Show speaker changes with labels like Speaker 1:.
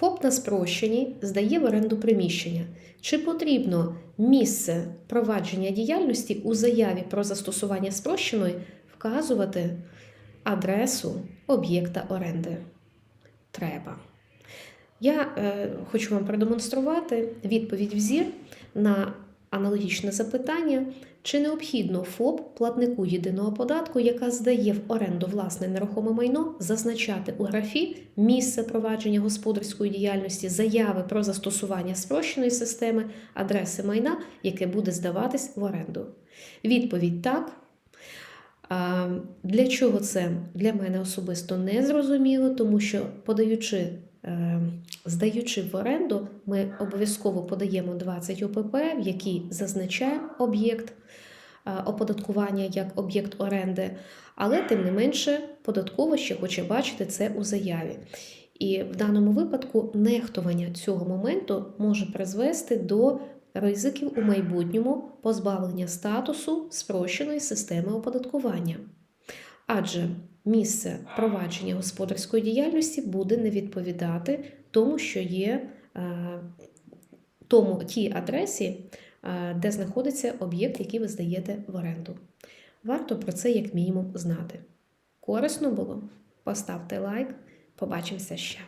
Speaker 1: ФОП на спрощенні здає в оренду приміщення. Чи потрібно місце провадження діяльності у заяві про застосування спрощеної вказувати адресу об'єкта оренди? Треба. Я е, хочу вам продемонструвати відповідь в зір на аналогічне запитання, чи необхідно ФОП платнику єдиного податку, яка здає в оренду власне нерухоме майно, зазначати у графі місце провадження господарської діяльності, заяви про застосування спрощеної системи, адреси майна, яке буде здаватись в оренду. Відповідь так. Для чого це для мене особисто не зрозуміло, тому що подаючи, здаючи в оренду, ми обов'язково подаємо 20 ОПП, в якій зазначаємо об'єкт е, оподаткування як об'єкт оренди, але тим не менше податково ще хоче бачити це у заяві. І в даному випадку нехтування цього моменту може призвести до ризиків у майбутньому позбавлення статусу спрощеної системи оподаткування. Адже місце провадження господарської діяльності буде не відповідати тому, що є е, тому тій адресі, е, де знаходиться об'єкт, який ви здаєте в оренду. Варто про це як мінімум знати. Корисно було? Поставте лайк, побачимося ще.